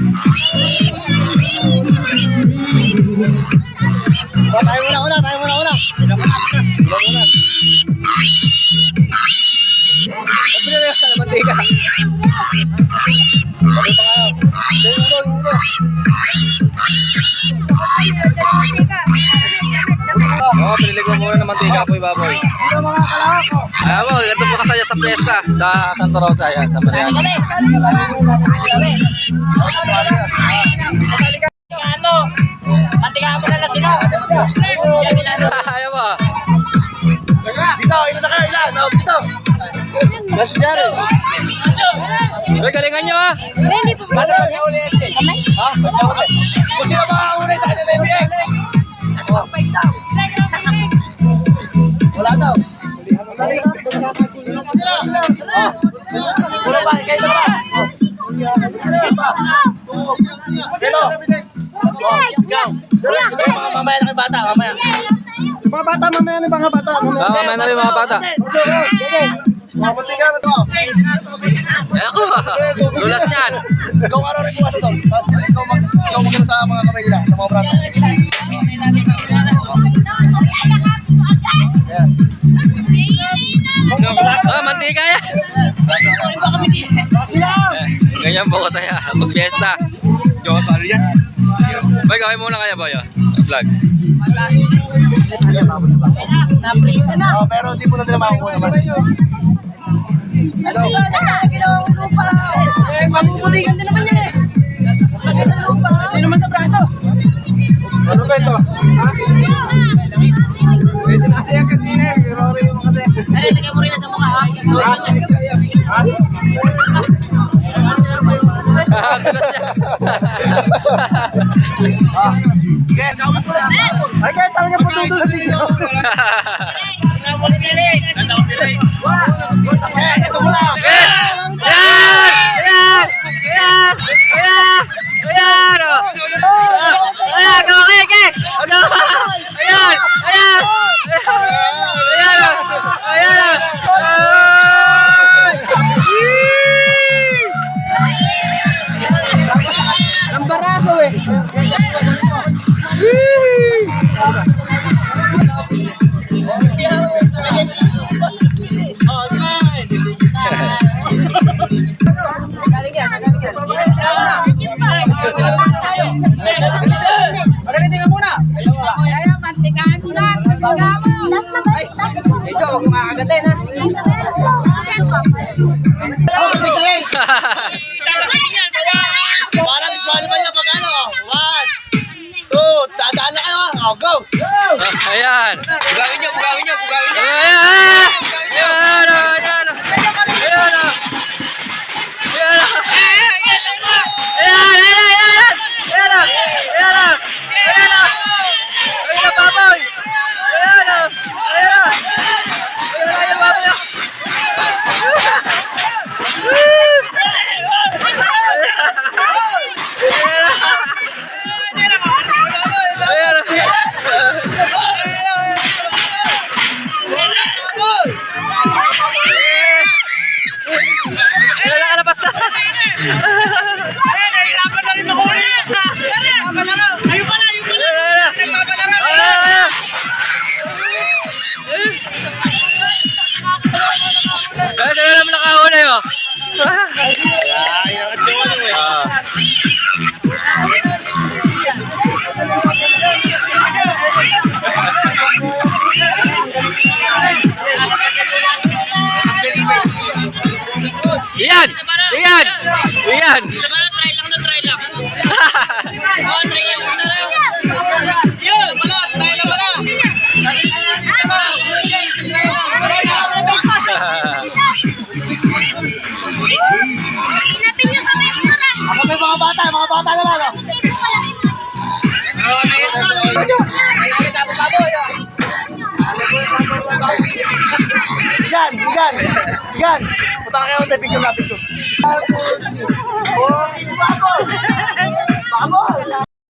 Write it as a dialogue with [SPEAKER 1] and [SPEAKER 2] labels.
[SPEAKER 1] Oh, tayo muna, una, tayo muna, una. Tayo muna. Sabi na yung mantika. Sabi pa kayo. Tayo ulo, yung ulo.
[SPEAKER 2] Oo, pinili ko muna ng mantika po, baboy. Ayan mo, ito po kasaya sa fiesta sa Santa Rosa. Ayan, sa Maria.
[SPEAKER 3] Ano? Mantika mo na lang sila.
[SPEAKER 2] Ayan mo.
[SPEAKER 1] Dito, ilan na kayo, ilan? Dito.
[SPEAKER 2] Mas dyan. Uy, galingan nyo ah.
[SPEAKER 4] Hindi po ba? Kamay?
[SPEAKER 1] Ha? Kung sino makakaunay Wala pa, kayo ba? Dito. Ikaw. Mamaya na kayo bata, mamaya.
[SPEAKER 5] Mga bata, mamaya na mga bata. Mamaya.
[SPEAKER 2] Ah, mamaya na mga bata.
[SPEAKER 1] Mga muntika na to.
[SPEAKER 2] Ayan ko. Dulas niyan.
[SPEAKER 1] Ikaw araw rin bukas ito. Tapos ikaw mag ikaw mag sa mga kamay nila, sa mga braso. Ayan.
[SPEAKER 2] Mantika yan. Eh, Ganyan po kasaya. Pag fiesta. Yung kasali yan. Boy, gawin muna kaya boy. ah. Vlog.
[SPEAKER 1] Oh, pero hindi mo na nila makukuha naman. Hello.
[SPEAKER 3] Eh, mabubuligan din naman yan eh. Lagyan ng lupa. Hindi naman sa braso.
[SPEAKER 5] Ano ba ito?
[SPEAKER 1] Pwede
[SPEAKER 3] ha.
[SPEAKER 2] Ah, dulas niya.
[SPEAKER 1] Mo.
[SPEAKER 5] Ay, kaya talaga po tutulad dito.
[SPEAKER 1] Eh, ito mo.
[SPEAKER 2] Ayan!
[SPEAKER 3] Ay,
[SPEAKER 1] Oh, go.
[SPEAKER 2] Ayan!
[SPEAKER 3] Gawin nyo, gawin nyo, gawin nyo.
[SPEAKER 2] Ayan! Iyan! Iyan! Iyan!
[SPEAKER 3] Sa bara, try lang na, try lang. Oh, try lang na lang. Yun, wala, try lang wala.
[SPEAKER 4] Sinapin niyo kami ito na.
[SPEAKER 1] Ako may mga bata, mga bata naman. Oh. Yan, yan, yan. Punta ka kayo, picture na picture. Vamos! Vamos!